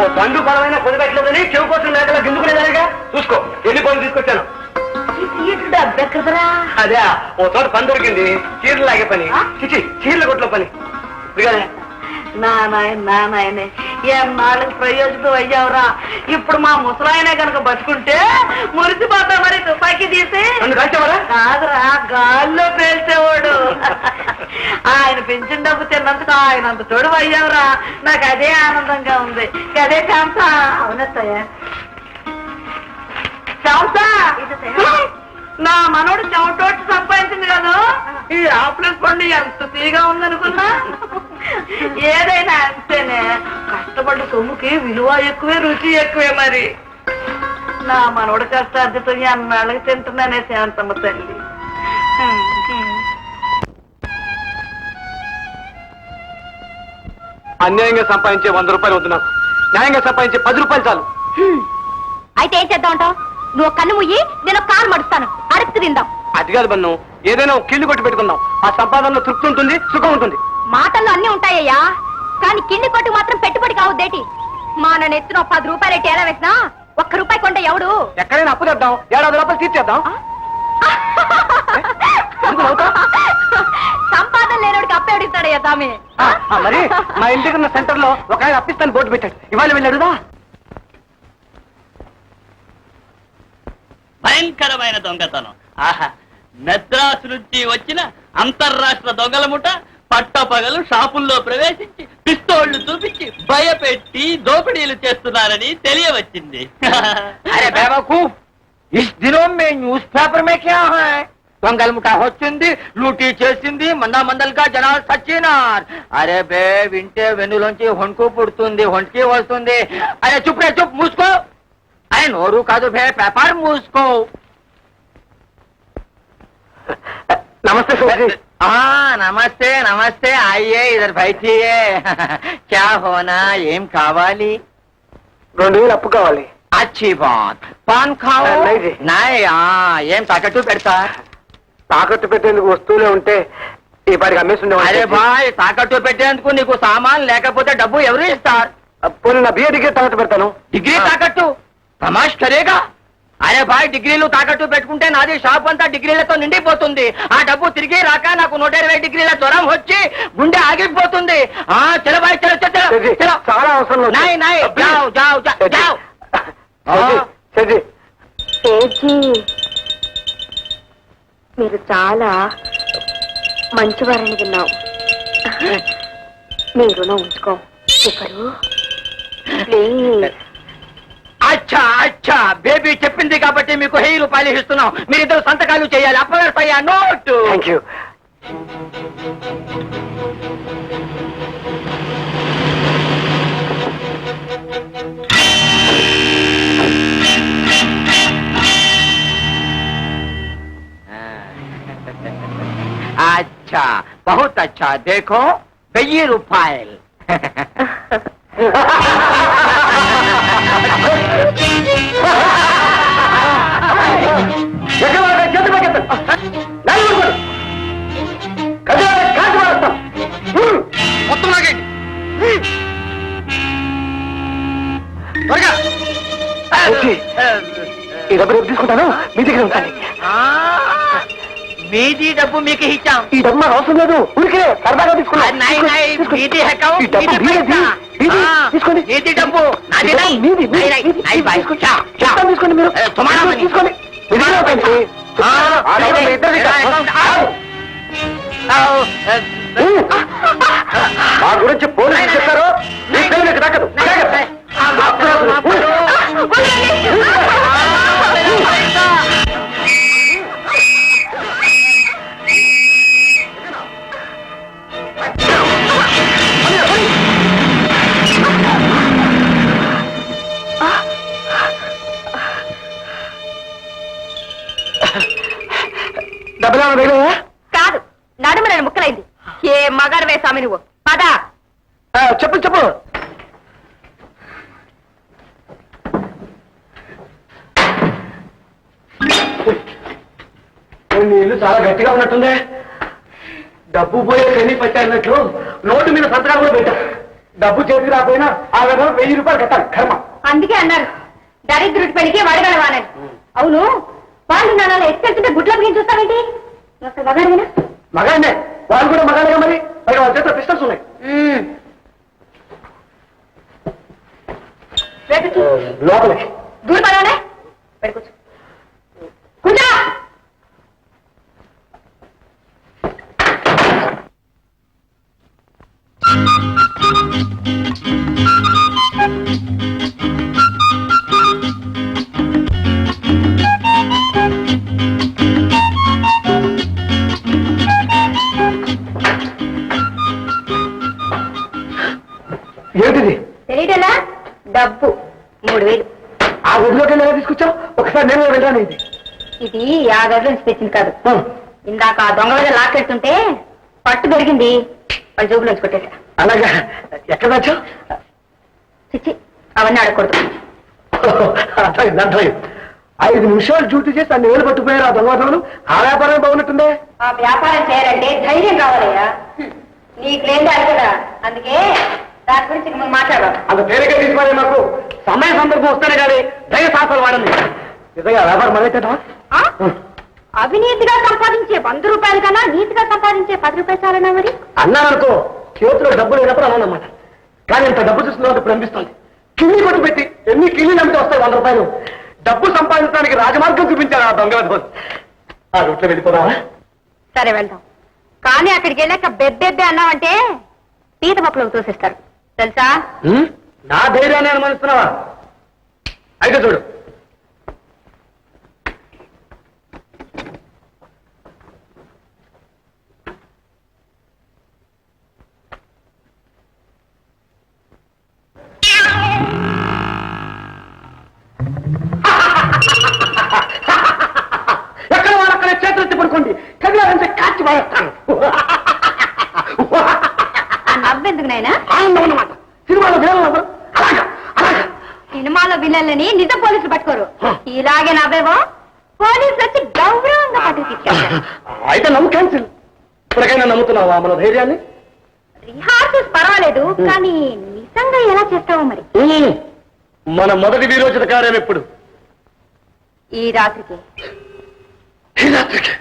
ఓ పండు పడమైన పొది పెట్టలేదని చెవు కోసం లేకలా గిందుకునేదానిగా చూసుకో ఎన్ని పనులు తీసుకొచ్చాను. అదే ఓ చోట పని దొరికింది. చీరలు లాగే పని. చిచి చీరల కొట్లో పని. నాయన ఎన్నాళ్ళకి ప్రయోజనం అయ్యావురా? ఇప్పుడు మా ముసలాయనే కనుక బతుకుంటే మురిసిపోతా మరి తుపాకీ తీసి. కాదురా గాల్లో పేల్చేవాడు. ఆయన పెంచిన డబ్బు తిన్నందుకు ఆయన అంత తోడు అయ్యావురా నాకు అదే ఆనందంగా ఉంది. అదే శాంత. అవునత్తయ్య. నా మనోడు చెమటోటి సంపాదించింది కదా? ఈ ఆఫ్లెస్ పండు ఎంత తీగా ఉందనుకున్నా? ఏదైనా అంతేనే. కష్టపడ్డ సొమ్ముకి విలువ ఎక్కువే రుచి ఎక్కువే మరి. నా మనోడు కష్టార్జితం అన్నాళ్ళకి తింటున్నానే శాంతమ్మ తల్లి. అన్యాయంగా సంపాదించే వంద రూపాయలు వద్దు నాకు. న్యాయంగా సంపాదించే పది రూపాయలు చాలు. అయితే ఏం చేద్దాం అంటావు? నువ్వు కన్ను ముయ్యి నేను కారు మడుస్తాను. అడుక్కు తిందాం. అది కాదు బన్ను. ఏదైనా ఒక కిల్లు కొట్టి పెట్టుకుందాం. ఆ సంపాదనలో తృప్తి ఉంటుంది సుఖం ఉంటుంది. మాటల్లో అన్ని ఉంటాయ్యా. కానీ కింది కొట్టు మాత్రం పెట్టుబడి కావద్దేటి మా నన్ను ఎత్తున పది రూపాయలు ఎట్టి ఎలా వేసినా ఒక్క రూపాయి కొంటే ఎవడు? ఎక్కడైనా అప్పు తెద్దాం. ఏడాది రూపాయలు తీర్చేద్దాం. సంబంధం లేనోడికి అప్ప ఎవడిస్తాడయ్యా స్వామి మరి మా ఇంటికి ఉన్న సెంటర్లో ఒక ఆయన అప్పిస్తాను బోర్డు పెట్టాడు. ఇవాళ వెళ్ళాడుదా భయంకరమైన దొంగతనం. ఆహా మెద్రాసు నుంచి వచ్చిన అంతర్రాష్ట్ర దొంగల ముఠ పట్ట పగలు షాపుల్లో ప్రవేశించి పిస్తోళ్ళు చూపించి భయపెట్టి దోపిడీలు చేస్తున్నారని తెలియవచ్చింది. అరే బేబాకు ఇస్ దినోం మే న్యూస్ పేపర్ మే దొంగల ముఠా వచ్చింది లూటీ చేసింది మందా మందలుగా జనాలు సచ్చినారు. అరే బే వింటే వెన్నులోంచి హొంకు పుడుతుంది హొంటికి వస్తుంది. అరే చుప్ రే చుప్ మూసుకో. అరే నోరు కాదు బే పేపర్ మూసుకో. నమస్తే నమస్తే నమస్తే అయ్యే ఇద్దరు బయటియే క్యా హోనా ఏం కావాలి? రెండు వేలు అప్పు కావాలి. అచ్చి బాత్. పాన్ కావాలి నాయ ఏం తగ్గట్టు పెడతా? తాకట్టు పెట్టేందుకు వస్తువులే ఉంటే ఈ పాటికి అమ్మేసి అరే. బాయ్ తాకట్టు పెట్టేందుకు నీకు సామాన్ లేకపోతే డబ్బు ఎవరు ఇస్తారు? పోనీ నా బిఏ డిగ్రీ తాకట్టు పెడతాను. డిగ్రీ తాకట్టు? తమాష్ కరేగా అరే బాయ్ డిగ్రీలు తాకట్టు పెట్టుకుంటే నాది షాప్ అంతా డిగ్రీలతో నిండిపోతుంది. ఆ డబ్బు తిరిగి రాక నాకు నూట ఇరవై డిగ్రీల జ్వరం వచ్చి గుండె ఆగిపోతుంది. ఆ చల బాయ్ చలో చలో, చలో సరే, చలో. చాలా అవసరం. నాయ్ నాయ్ జావ్ జావ్ జావ్. ఏజీ మీరు చాలా మంచివారని విన్నాం. మీ రుణం ఉంచుకో. ప్లీజ్ అచ్చా అచ్చా. బేబీ చెప్పింది కాబట్టి మీకు వెయ్యి రూపాయలు ఇస్తున్నాం. మీరిద్దరు సంతకాలు చేయాలి. అప్పగడతాయా నోటు. థ్యాంక్ యూ बहुत अच्छा देखो వెయ్యి రూపాయలు ఎక్కడ వాడు? చేతులు పైకెత్తు. నలుగురు కొడు. కలిసి వాడు, కాల్చి వాడేస్తాం. హ్మ్. మొత్తం లాగండి హ్మ్. త్వరగా వచ్చి, ఈ డబ్బు రేపు తీసుకుంటాను మీ దగ్గర ఉంటాను ఆ, మీది డబ్బు మీకు ఇచ్చాం. ఈ డబ్బు నాకు అవసరం లేదు. ఊరికే సరదాగా తీసుకున్నా. మీది డబ్బు తీసుకోండి. మీది డబ్బు నాది ఈ డబ్బు నాయ్. మీది, చెప్పు చెప్పు. ఇల్లు చాలా గట్టిగా ఉన్నట్టుందే. డబ్బు పోయే కన్నీ పట్టారినట్లు నోటు మీద సంతకాలు కూడా పెట్టా. డబ్బు చేతికి రాకపోయినా ఆ విధంగా వెయ్యి రూపాయలు కట్టాలి కర్మ. అందుకే అన్నారు. దరిద్రుడి పెళ్ళికి వడగలవాలని అవును వాళ్ళు నాన్న ఎత్తుకెళ్తుంటే గుడ్ల బియ్యం చూస్తావేంటి? అసలు మగాడివేనా? మగానే వాళ్ళు కూడా మగానే మరి. పైగా వాళ్ళ చేత పిస్టల్స్ ఉన్నాయి మ్మ్. వెతుకు. లోపలికి దూరం పడవనే ఒకసారి నేను వెళ్ళాను ఇది ఇది ఆ గదిలో నుంచి తెచ్చింది కాదు. ఇందాక ఆ దొంగ మీద లాక్కెడుతుంటే పట్టు దొరికింది. వాళ్ళ జోబులోంచి కొట్టేశా. అలాగా? ఎక్కడ వచ్చావు చిచ్చి అవన్నీ అడగకూడదు ఐదు నిమిషాలు డ్యూటీ చేసి అన్ని వేలు పట్టుకుపోయారు ఆ దొంగతనం ఆ వ్యాపారం బాగున్నట్టుందే? ఆ వ్యాపారం చేయాలంటే ధైర్యం కావాలయ్యా. నీకు లేదు కదా. అందుకే దాని గురించి మాట్లాడదాం అంత తేలిక తీసుకోవాలి మాకు. సమయ సందర్భం వస్తేనే కానీ ధైర్య సాహసాలు వాడండి. నిజంగా వ్యాపారం మొదలెట్టా? అవినీతిగా సంపాదించే వంద రూపాయలు కన్నా నీతిగా సంపాదించే పది రూపాయలు చాలనా మరి? అన్నారనుకో చేతిలో డబ్బు లేనప్పుడు అన్నమాట కానీ ఇంత డబ్బు చూస్తున్నా ఇప్పుడు అనిపిస్తుంది. కిల్లి కొట్టు పెట్టి ఎన్ని కిల్లి నమ్మితే వస్తాయి వంద రూపాయలు? డబ్బు సంపాదించడానికి రాజమార్గం చూపించారు ఆ దొంగ విధవలు. ఆ రూట్లో వెళ్ళిపోదామా? సరే వెళ్దాం. కానీ అక్కడికి వెళ్ళాక బెబ్బెబ్బే అన్నావంటే పీత మొక్కలకు తోసిస్తారు. తెలుసా? నా ధైర్యాన్ని అనుమానిస్తున్నావా? అయితే చూడు. విలన్లని నిజ పోలీసులు పట్టుకోరు. ఇలాగే నవ్వేవో పోలీసులు వచ్చి గౌరవంగా పట్టుకు అయితే నమ్ము క్యాన్సిల్ ఇప్పటికైనా నమ్ముతున్నావా మన ధైర్యాన్ని? రిహార్సల్స్ పర్వాలేదు కానీ నిజంగా ఎలా చేస్తావో మరి. మన మొదటి వీరోచిత కార్యం ఎప్పుడు ఈ రాత్రికి. ఈ రాత్రికి.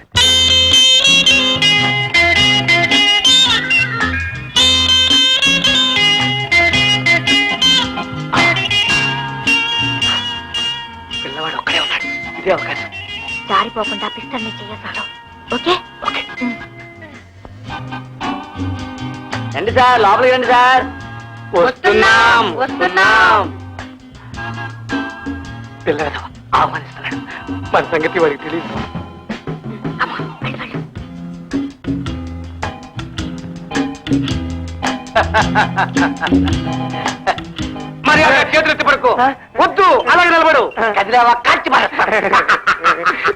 జారిపోకుండా పిస్టల్ని చేయసాడు ఓకే? ఓకే. రండి సార్ లోపలికి రండి సార్. వస్తున్నాం, వస్తున్నాం. పిల్లవాడు ఆహ్వానిస్తున్నాడు మన సంగతి వాడికి తెలియదు మరి చేతులు ఎత్తి పడుకో. వద్దు అలాగే నిలబడు. కదిలేవా కాల్చి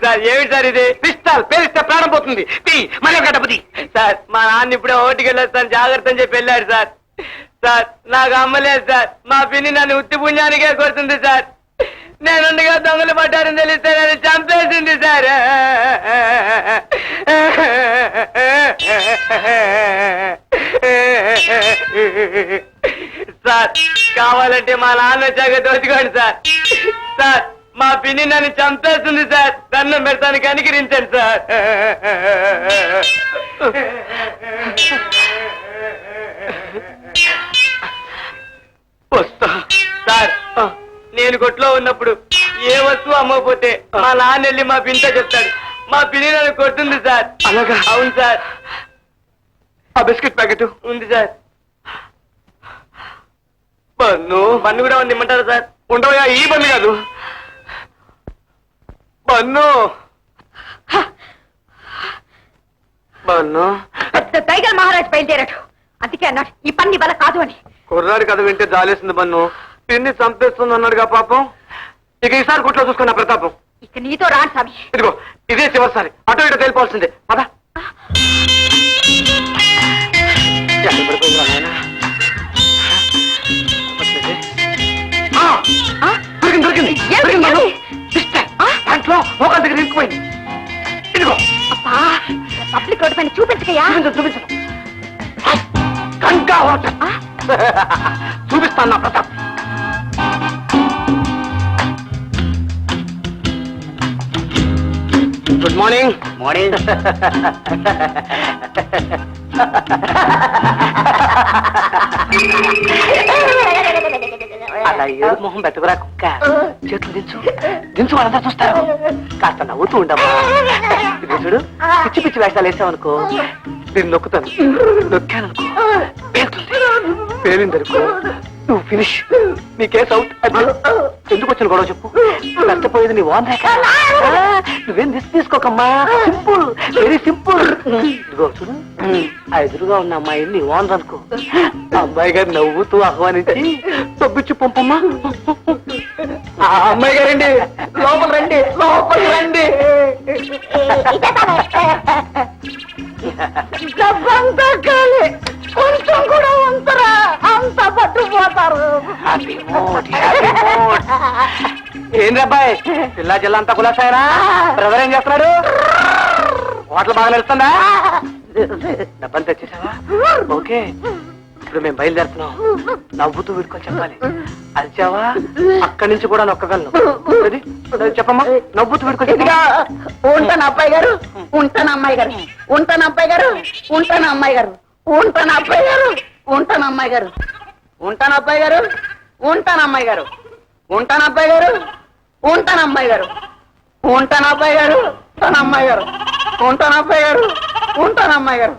సార్ ఏమిటి సార్ ఇది? పిస్టాల్ పేలిస్తే ప్రాణం పోతుంది మరి ఒక డబ్బు తీ. సార్ మా నాన్న ఇప్పుడే ఓటికి వెళ్ళారు సార్ జాగ్రత్త అని చెప్పి వెళ్ళాడు సార్. సార్ నాకు అమ్మలేదు సార్. మా పిన్ని నన్ను ఉత్తి పుణ్యానికే కొడుతుంది సార్. నేనుండగా దొంగలు పట్టారని తెలిస్తే నన్ను చంపేసింది సార్. సార్ కావాలంటే మా నాన్న జగ దోచుకోండి సార్. సార్ మా పిన్ని నన్ను చంపేస్తుంది సార్. దండం పెడతాను కనికరించండి సార్. వస్తా. సార్ నేను కొట్లో ఉన్నప్పుడు ఏ వస్తువు అమ్మకపోతే మా నాన్న వెళ్ళి మా పింట చెప్తాడు. మా పిన్ని నన్ను కొట్టుంది సార్. అలాగా? అవును సార్. ఆ బిస్కెట్ ప్యాకెట్? ఉంది సార్. పన్ను పన్ను కూడా ఉంది ఇమ్మంటారా సార్? ఉండవయా ఈ పన్ను కాదు. పన్ను పెద్ద టైగర్ మహారాజ్ బయలుదేరాడు. అందుకే అన్నాడు ఈ పని వల్ల కాదు అని. కుర్రాడి కథ వింటే జాలేసింది పన్ను పిన్ని చంపేస్తుంది అన్నాడుగా పాపం. ఇక ఈసారి గుట్లో చూసుకున్న ప్రతాపం. ఇక నీతో రాను స్వామి. ఇదిగో ఇదే చివరిసారి. అటు ఇటు తెలిపాల్సిందే పద. దొరికింది దొరికింది. దాంట్లో మోకాల దగ్గర ఇంకిపోయింది ఇదిగో. అబ్బా పబ్లిక్ రోడ్డు పైన చూపించకయ్యా. చూపించు చూపించు. గంగా హోటల్ ఆ? చూపిస్తాను నా ప్రతాప్. గుడ్ మార్నింగ్ మార్నింగ్ అలా ఏడు మొహం బెతకరా కుక్క. చేతులు దించు. దించు వాళ్ళంతా చూస్తారు. కాస్త నవ్వుతూ ఉండమ్మా. ఇది చూడు పిచ్చి పిచ్చి వేషాలు వేసావనుకో. నేను నొక్కుతాను. నొక్కాననుకో. పేరుతుంది పేరిందనుకో నువ్వు ఫినిష్ నీ కేసు అవుట్ ఎందుకు వచ్చిన గొడవ చెప్పు. కష్టపోయేది నీ వాన్ నువ్వేం దిస్ తీసుకోకమ్మా? సింపుల్ వెరీ సింపుల్ ఇదిగో చూడు. ఆ ఎదురుగా ఉన్న అమ్మాయి నీ వాన్ అనుకో. అమ్మాయి గారు నవ్వుతూ ఆహ్వానించి తగ్గుచ్చి పంపమ్మా. ఆ అమ్మాయి గారండి లోపల రండి లోపల రండి. డబ్బంతా ఏంది అబ్బాయి? పిల్లా జిల్లా అంతా కులాసాయరా బ్రదర్ ఏం చేస్తున్నాడు? హోటల్ బాగా నడుస్తుందా? డబ్బని తెచ్చేసావా ఓకే. ఇప్పుడు మేము బయలుదేరుతున్నాం. నవ్వుతూ వీడుకొని చెప్పాలి. అరిచావా అక్కడి నుంచి కూడా నొక్కగలను. అది చెప్పమ్మా? నవ్వుతూ వీడుకొని ఉంటాను అబ్బాయి గారు. ఉంటాను అమ్మాయి గారు. ఉంటాను అబ్బాయి గారు. ఉంటాను అమ్మాయి గారు. ఉంటాను అబ్బాయి గారు. ఉంటాను అమ్మాయి గారు. ఉంటాను అబ్బాయి గారు. ఉంటాను అమ్మాయి గారు. ఉంటాను అబ్బాయి గారు. ఉంటాను అమ్మాయి గారు. ఉంటాను అబ్బాయి గారు ఉంటాను అమ్మాయి గారు. ఉంటాను అబ్బాయి గారు ఉంటాను అమ్మాయి గారు.